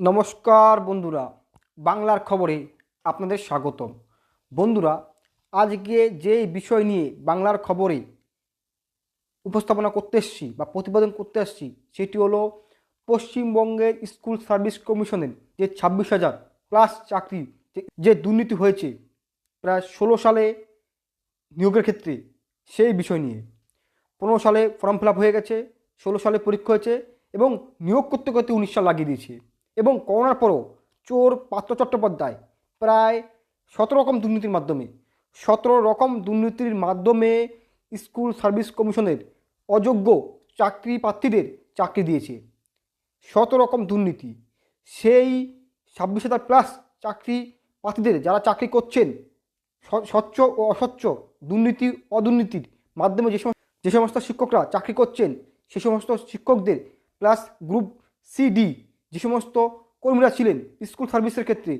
নমস্কার বন্ধুরা, বাংলার খবরে আপনাদের স্বাগতম। বন্ধুরা, আজকে যে বিষয় নিয়ে বাংলার খবরে উপস্থাপনা করতে এসছি বা প্রতিবেদন করতে এসছি, সেটি হলো পশ্চিমবঙ্গের স্কুল সার্ভিস কমিশনের যে ছাব্বিশ হাজার প্লাস চাকরি যে- দুর্নীতি হয়েছে, প্রায় ষোলো সালে নিয়োগের ক্ষেত্রে সেই বিষয় নিয়ে। পনেরো সালে ফর্ম ফিল হয়ে গেছে, ষোলো সালে পরীক্ষা হয়েছে এবং নিয়োগ করতে করতে উনিশ সাল লাগিয়ে দিয়েছে। এবং করোনার পরও চোর পাত্র চট্টোপাধ্যায় প্রায় সতেরো রকম দুর্নীতির মাধ্যমে, সতেরো রকম দুর্নীতির মাধ্যমে স্কুল সার্ভিস কমিশনের অযোগ্য চাকরি প্রার্থীদের চাকরি দিয়েছে। শত রকম দুর্নীতি, সেই ছাব্বিশ হাজার প্লাস চাকরি প্রার্থীদের যারা চাকরি করছেন স্বচ্ছ ও অস্বচ্ছ দুর্নীতি, অদুর্নীতির মাধ্যমে যে সমস্ত যে সমস্ত শিক্ষকরা চাকরি করছেন, সে সমস্ত শিক্ষকদের প্লাস গ্রুপ সি ডি যে সমস্ত কর্মীরা ছিলেন স্কুল সার্ভিসের ক্ষেত্রে,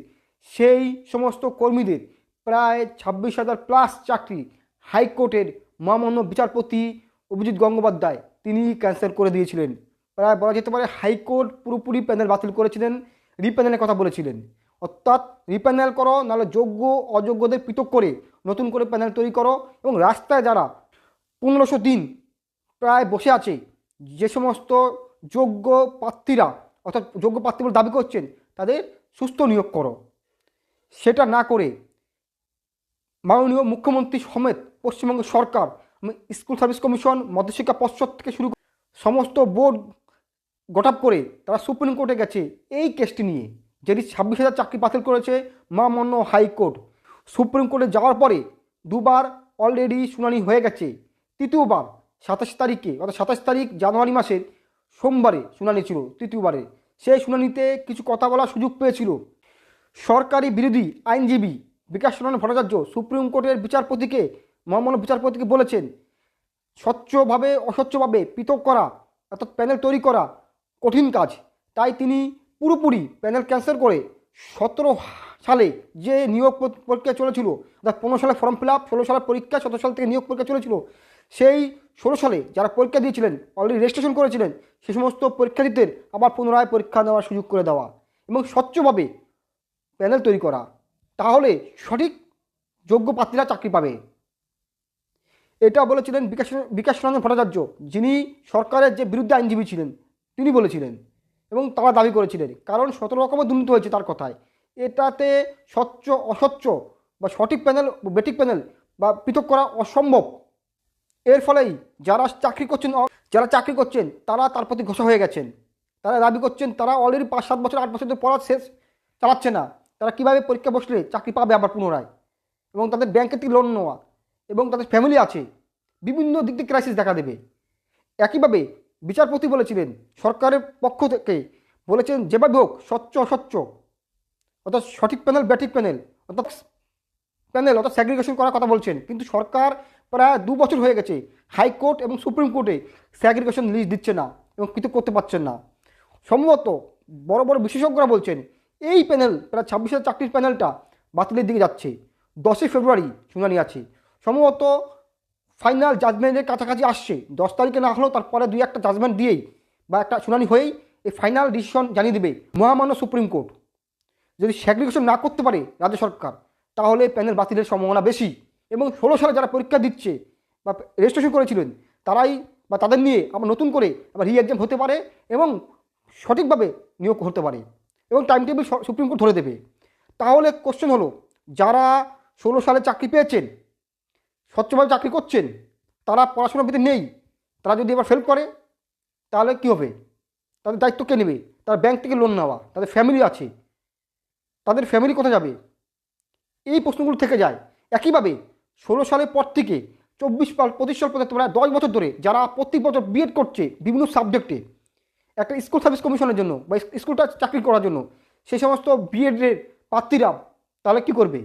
সেই সমস্ত কর্মীদের প্রায় ছাব্বিশ হাজার প্লাস চাকরি হাইকোর্টের মহামান্য বিচারপতি অভিজিৎ গঙ্গোপাধ্যায় তিনি ক্যান্সেল করে দিয়েছিলেন। প্রায় বলা যেতে পারে হাইকোর্ট পুরোপুরি প্যানেল বাতিল করেছিলেন রিপ্যানেলের কথা বলেছিলেন। অর্থাৎ রিপ্যানেল করো, নাহলে যোগ্য, অযোগ্যদের পৃথক করে নতুন করে প্যানেল তৈরি করো এবং রাস্তায় যারা পনেরোশো দিন প্রায় বসে আছে, যে সমস্ত যোগ্য প্রার্থীরা অর্থাৎ যোগ্য প্রার্থী বলে দাবি করছেন, তাদের সুস্থ নিয়োগ করো। সেটা না করে মাননীয় মুখ্যমন্ত্রী সমেত পশ্চিমবঙ্গ সরকার স্কুল সার্ভিস কমিশন, মধ্যশিক্ষা পর্ষদ থেকে শুরু সমস্ত বোর্ড গটাপ করে তারা সুপ্রিম কোর্টে গেছে এই কেসটি নিয়ে। যেটি ছাব্বিশ হাজার চাকরি বাতিল করেছে মহামান্য হাইকোর্ট। সুপ্রিম কোর্টে যাওয়ার পরে দুবার অলরেডি শুনানি হয়ে গেছে। তৃতীয়বার সাতাশ তারিখে, অর্থাৎ সাতাশ তারিখ জানুয়ারি মাসের সোমবারে শুনানি ছিল, তৃতীয়বারে। সেই শুনানিতে কিছু কথা বলার সুযোগ পেয়েছিল। সরকারি বিরোধী আইনজীবী বিকাশ রঞ্জন ভট্টাচার্য সুপ্রিম কোর্টের বিচারপতিকে মহামান্য বিচারপতিকে বলেছেন, স্বচ্ছভাবে, অস্বচ্ছভাবে পৃথক করা, অর্থাৎ প্যানেল তৈরি করা কঠিন কাজ। তাই তিনি পুরোপুরি প্যানেল ক্যান্সেল করে সতেরো সালে যে নিয়োগ প- প্রক্রিয়া চলেছিল, অর্থাৎ পনেরো সালে ফর্ম ফিল আপ, ষোলো সালের পরীক্ষা, সতেরো সাল থেকে নিয়োগ পরীক্ষা চলেছিল সেই ষোলো সালে যারা পরীক্ষা দিয়েছিলেন অলরেডি রেজিস্ট্রেশন করেছিলেন, সে সমস্ত পরীক্ষার্থীদের আবার পুনরায় পরীক্ষা দেওয়ার সুযোগ করে দেওয়া এবং স্বচ্ছভাবে প্যানেল তৈরি করা। তাহলে সঠিক যোগ্য প্রার্থীরা চাকরি পাবে। এটা বলেছিলেন বিকাশ বিকাশ রঞ্জন ভট্টাচার্য, যিনি সরকারের যে বিরুদ্ধে আইনজীবী ছিলেন, তিনি বলেছিলেন এবং তারা দাবি করেছিলেন, কারণ সতেরো রকমের দুর্নীতি হয়েছে তার কথায়। এটাতে স্বচ্ছ, অস্বচ্ছ বা সঠিক প্যানেল বেটিক প্যানেল বা পৃথক করা অসম্ভব। এর ফলেই যারা চাকরি করছেন, যারা চাকরি করছেন, তারা তার প্রতি ঘোষা হয়ে গেছেন। তারা দাবি করছেন, তারা অলরেডি পাঁচ, সাত বছর, আট বছর ধরে পড়া শেষ, চালাচ্ছে না। তারা কীভাবে পরীক্ষা বসলে চাকরি পাবে আবার পুনরায়? এবং তাদের ব্যাংকের থেকে লোন নেওয়া এবং তাদের ফ্যামিলি আছে, বিভিন্ন দিক থেকে ক্রাইসিস দেখা দেবে। একইভাবে বিচারপতি বলেছিলেন, সরকারের পক্ষ থেকে বলেছেন, যেভাবে হোক, স্বচ্ছ, অস্বচ্ছ, অর্থাৎ সঠিক প্যানেল ব্যাঠিক প্যানেল অর্থাৎ প্যানেল অর্থাৎ স্যাগ্রিগেশন করার কথা বলছেন। কিন্তু সরকার প্রায় দু বছর হয়ে গেছে হাইকোর্ট এবং সুপ্রিম কোর্টে স্যাগ্রিগেশন লিস্ট দিচ্ছে না এবং কিছু করতে পারছেন না। সম্ভবত বড় বড় বিশেষজ্ঞরা বলছেন, এই প্যানেল প্রায় ছাব্বিশ হাজার চাকরির প্যানেলটা বাতিলের দিকে যাচ্ছে। দশই ফেব্রুয়ারি শুনানি আছে। সম্ভবত ফাইনাল জাজমেন্টের কাছাকাছি আসছে। দশ তারিখে না হলেও তারপরে দুই একটা জাজমেন্ট দিয়েই বা একটা শুনানি হয়েই এই ফাইনাল ডিসিশন জানিয়ে দেবে মহামান্য সুপ্রিম কোর্ট। যদি স্যাগ্রিগেশন না করতে পারে রাজ্য সরকার, তাহলে প্যানেল বাতিলের সম্ভাবনা বেশি। এবং ষোলো সালে যারা পরীক্ষা দিচ্ছে বা রেজিস্ট্রেশন করেছিলেন, তারাই বা তাদের নিয়ে আবার নতুন করে আবার রি এক্সাম হতে পারে এবং সঠিকভাবে নিয়োগ হতে পারে এবং টাইম টেবিল সুপ্রিম কোর্ট ধরে দেবে। তাহলে কোশ্চেন হলো, যারা ষোলো সালে চাকরি পেয়েছেন, স্বচ্ছভাবে চাকরি করছেন, তারা পড়াশোনার ভিতরে নেই, তারা যদি এবার ফেল করে, তাহলে কী হবে? তাদের দায়িত্ব কে নেবে? তারা ব্যাংক থেকে লোন নেওয়া, তাদের ফ্যামিলি আছে। তাদের ফ্যামিলি কোথায় যাবে? এই প্রশ্নগুলো থেকে যায়। একইভাবে ষোলো সালের পর থেকে চব্বিশ পাল পঁচিশ সাল পর্যন্ত প্রায় দশ বছর ধরে যারা প্রত্যেক বছর বিএড করছে বিভিন্ন সাবজেক্টে একটা স্কুল সার্ভিস কমিশনের জন্য বা স্কুলটা চাকরি করার জন্য, সেই সমস্ত বিএডের প্রার্থীরা তাহলে কী করবে?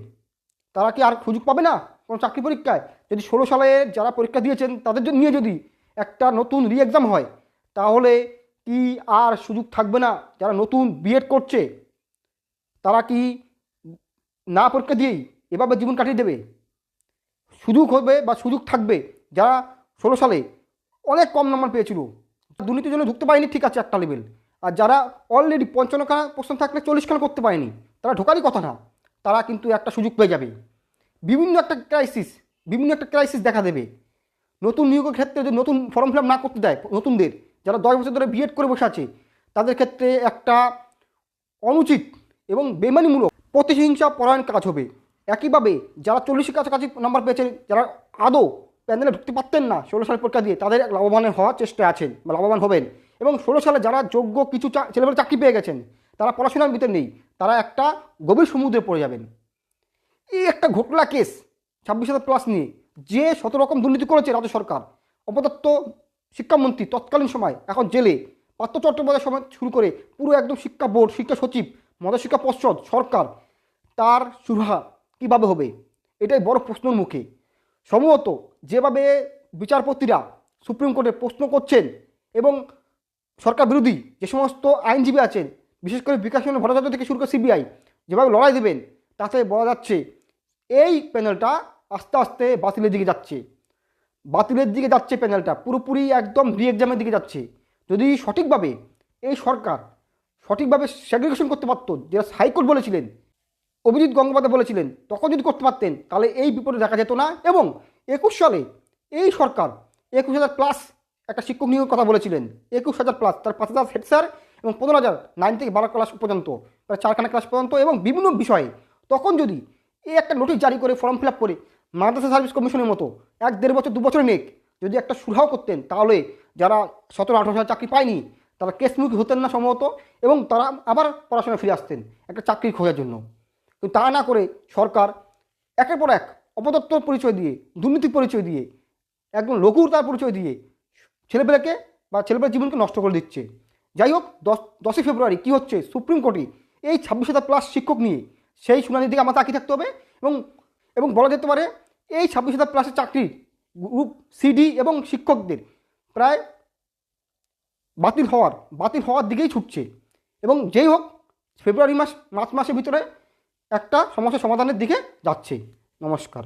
তারা কি আর সুযোগ পাবে না কোনো চাকরি পরীক্ষায়? যদি ষোলো সালে যারা পরীক্ষা দিয়েছেন, তাদের জন্য নিয়ে যদি একটা নতুন রি এক্সাম হয়, তাহলে কি আর সুযোগ থাকবে না? যারা নতুন বিএড করছে, তারা কি না পরীক্ষা দিয়েই এভাবে জীবন কাটিয়ে দেবে? সুযোগ হবে বা সুযোগ থাকবে, যারা ষোলো সালে অনেক কম নাম্বার পেয়েছিল। দুর্নীতির জন্য ঢুকতে পারেনি, ঠিক আছে, একটা লেভেল আর যারা অলরেডি পঞ্চান্নখানা প্রশ্ন থাকলে চল্লিশখানা করতে পারেনি, তারা ঢোকারই কথা না। তারা কিন্তু একটা সুযোগ পেয়ে যাবে। বিভিন্ন একটা ক্রাইসিস বিভিন্ন একটা ক্রাইসিস দেখা দেবে। নতুন নিয়োগের ক্ষেত্রে যদি নতুন ফর্ম ফিল না করতে দেয় নতুনদের, যারা দশ বছর ধরে বিএড করে বসে আছে, তাদের ক্ষেত্রে একটা অনুচিত এবং বেমানিমূলক প্রতিহিংসা পরায়ণ কাজ হবে। একইভাবে যারা চল্লিশের কাছাকাছি নাম্বার পেয়েছেন যারা আদৌ প্যান্ডেলে ঢুকতে পারতেন না ষোলো সালের পরীক্ষা দিয়ে, তাদের লাভবান হওয়ার চেষ্টায় আছেন বা লাভবান হবেন। এবং ষোলো সালে যারা যোগ্য কিছু ছেলেমেয়েরা চাকরি পেয়ে গেছেন, তারা পড়াশোনার ভিতরে নেই, তারা একটা গভীর সমুদ্রে পড়ে যাবেন। এই একটা ঘটনা কেস ছাব্বিশ হাজার প্লাস নিয়ে, যে শত রকম দুর্নীতি করেছে রাজ্য সরকার অপদত্ত শিক্ষামন্ত্রী তৎকালীন সময়, এখন জেলে, পার্থ চট্টোপাধ্যায় সময় শুরু করে পুরো একদম শিক্ষা বোর্ড, শিক্ষা সচিব মধ্যশিক্ষা শিক্ষা পর্ষদ, সরকার, তার সুরাহা। কীভাবে হবে? এটাই বড় প্রশ্নের মুখে। সম্ভবত যেভাবে বিচারপতিরা সুপ্রিম কোর্টে প্রশ্ন করছেন এবং সরকার বিরোধী যে সমস্ত আইনজীবী আছেন, বিশেষ করে বিকাশ চন্দ্র ভট্টাচার্য থেকে শুরু করে সিবিআই, যেভাবে লড়াই দেবেন, তাতে বলা যাচ্ছে এই প্যানেলটা আস্তে আস্তে বাতিলের দিকে যাচ্ছে। বাতিলের দিকে যাচ্ছে প্যানেলটা, পুরোপুরি একদম রি এক্সামের দিকে যাচ্ছে। যদি সঠিকভাবে এই সরকার সঠিকভাবে সেগ্রিগেশন করতে পারতো, যেটা হাইকোর্ট বলেছিলেন অভিজিৎ গঙ্গোপাধ্যায় বলেছিলেন, তখন যদি করতে পারতেন, তাহলে এই বিপদে দেখা যেত না। এবং একুশ সালে এই সরকার একুশ হাজার প্লাস একটা শিক্ষক নিয়োগের কথা বলেছিলেন। একুশ হাজার প্লাস তার পাঁচ হাজার হেড স্যার এবং পনেরো হাজার নাইন থেকে বারো ক্লাস পর্যন্ত প্রায় চারখানা ক্লাস পর্যন্ত এবং বিভিন্ন বিষয়ে তখন যদি এই একটা নোটিশ জারি করে ফর্ম ফিল আপ করে মাদ্রাসা সার্ভিস কমিশনের মতো এক দেড় বছর, দু বছর নেক, যদি একটা সুরাহ করতেন, তাহলে যারা সতেরো, আঠারো হাজার চাকরি পায়নি, তারা কেসমুখী হতেন না সম্ভবত এবং তারা আবার পড়াশোনা ফিরে আসতেন একটা চাকরি খোঁজার জন্য। কিন্তু তা না করে সরকার একের পর এক অপদত্ত পরিচয় দিয়ে দুর্নীতির পরিচয় দিয়ে, একদম লঘুর তার পরিচয় দিয়ে ছেলেপেলেকে বা ছেলেপেলের জীবনকে নষ্ট করে দিচ্ছে। যাই হোক, দশ, দশই ফেব্রুয়ারি কী হচ্ছে? সুপ্রিম কোর্টে এই ছাব্বিশ হাজার প্লাস শিক্ষক নিয়ে সেই শুনানির দিকে আমার তাকিয়ে থাকতে হবে এবং এবং বলা যেতে পারে এই ছাব্বিশ হাজার প্লাসের চাকরির গ্রুপ সিডি এবং শিক্ষকদের প্রায় বাতিল হওয়ার বাতিল হওয়ার দিকেই ছুটছে। এবং যেই হোক, ফেব্রুয়ারি মাস, মার্চ মাসের ভিতরে একটা সমস্যা সমাধানের দিকে যাচ্ছি। নমস্কার।